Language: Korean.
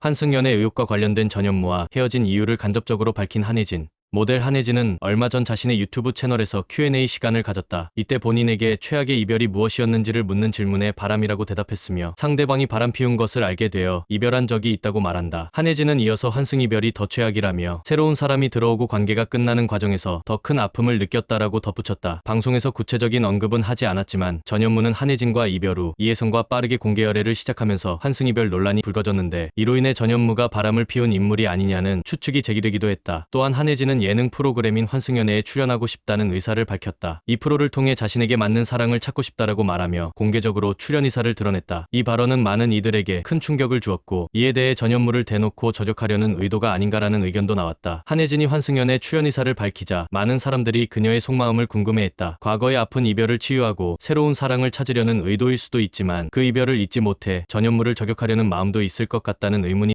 환승연애 의혹과 관련된 전현무와 헤어진 이유를 간접적으로 밝힌 한혜진. 모델 한혜진은 얼마 전 자신의 유튜브 채널에서 Q&A 시간을 가졌다. 이때 본인에게 최악의 이별이 무엇이었는지를 묻는 질문에 바람이라고 대답했으며 상대방이 바람 피운 것을 알게 되어 이별한 적이 있다고 말한다. 한혜진은 이어서 환승 이별이 더 최악이라며 새로운 사람이 들어오고 관계가 끝나는 과정에서 더 큰 아픔을 느꼈다라고 덧붙였다. 방송에서 구체적인 언급은 하지 않았지만 전현무는 한혜진과 이별 후 이혜성과 빠르게 공개 열애를 시작하면서 환승 이별 논란이 불거졌는데 이로 인해 전현무가 바람을 피운 인물이 아니냐는 추측이 제기되기도 했다. 또한 한혜진은 예능 프로그램인 환승연애에 출연하고 싶다는 의사를 밝혔다. 이 프로를 통해 자신에게 맞는 사랑을 찾고 싶다라고 말하며 공개적으로 출연 의사를 드러냈다. 이 발언은 많은 이들에게 큰 충격을 주었고 이에 대해 전현무를 대놓고 저격하려는 의도가 아닌가라는 의견도 나왔다. 한혜진이 환승연애 출연 의사를 밝히자 많은 사람들이 그녀의 속마음을 궁금해했다. 과거의 아픈 이별을 치유하고 새로운 사랑을 찾으려는 의도일 수도 있지만 그 이별을 잊지 못해 전현무를 저격하려는 마음도 있을 것 같다는 의문이